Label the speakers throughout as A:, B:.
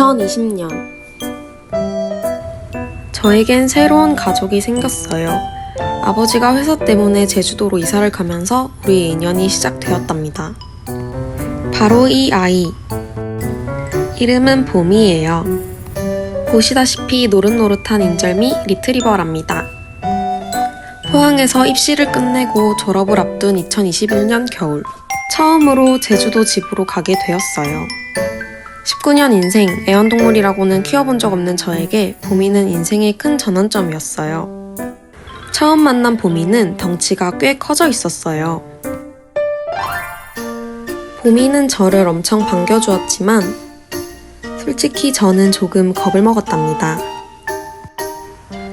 A: 2020년 저에겐 새로운 가족이 생겼어요. 아버지가 회사 때문에 제주도로 이사를 가면서 우리의 인연이 시작되었답니다. 바로 이 아이. 이름은 봄이에요. 보시다시피 노릇노릇한 인절미 리트리버랍니다. 포항에서 입시를 끝내고 졸업을 앞둔 2021년 겨울, 처음으로 제주도 집으로 가게 되었어요. 19년 인생, 애완동물이라고는 키워본 적 없는 저에게 보미는 인생의 큰 전환점이었어요. 처음 만난 보미는 덩치가 꽤 커져 있었어요. 보미는 저를 엄청 반겨주었지만, 솔직히 저는 조금 겁을 먹었답니다.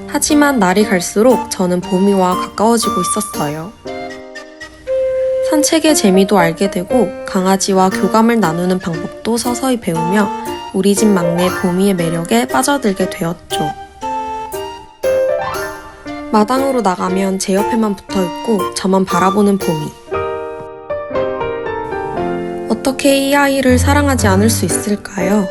A: 하지만 날이 갈수록 저는 보미와 가까워지고 있었어요. 산책의 재미도 알게 되고 강아지와 교감을 나누는 방법도 서서히 배우며 우리 집 막내 보미의 매력에 빠져들게 되었죠. 마당으로 나가면 제 옆에만 붙어 있고 저만 바라보는 보미. 어떻게 이 아이를 사랑하지 않을 수 있을까요?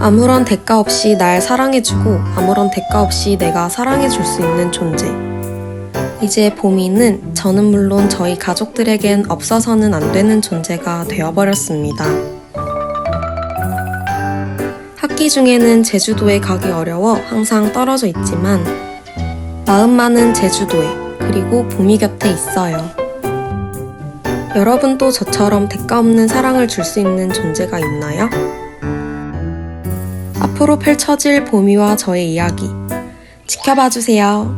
A: 아무런 대가 없이 날 사랑해주고 아무런 대가 없이 내가 사랑해줄 수 있는 존재. 이제 보미는 저는 물론 저희 가족들에겐 없어서는 안 되는 존재가 되어버렸습니다. 학기 중에는 제주도에 가기 어려워 항상 떨어져 있지만 마음만은 제주도에 그리고 보미 곁에 있어요. 여러분도 저처럼 대가 없는 사랑을 줄 수 있는 존재가 있나요? 앞으로 펼쳐질 보미와 저의 이야기 지켜봐 주세요.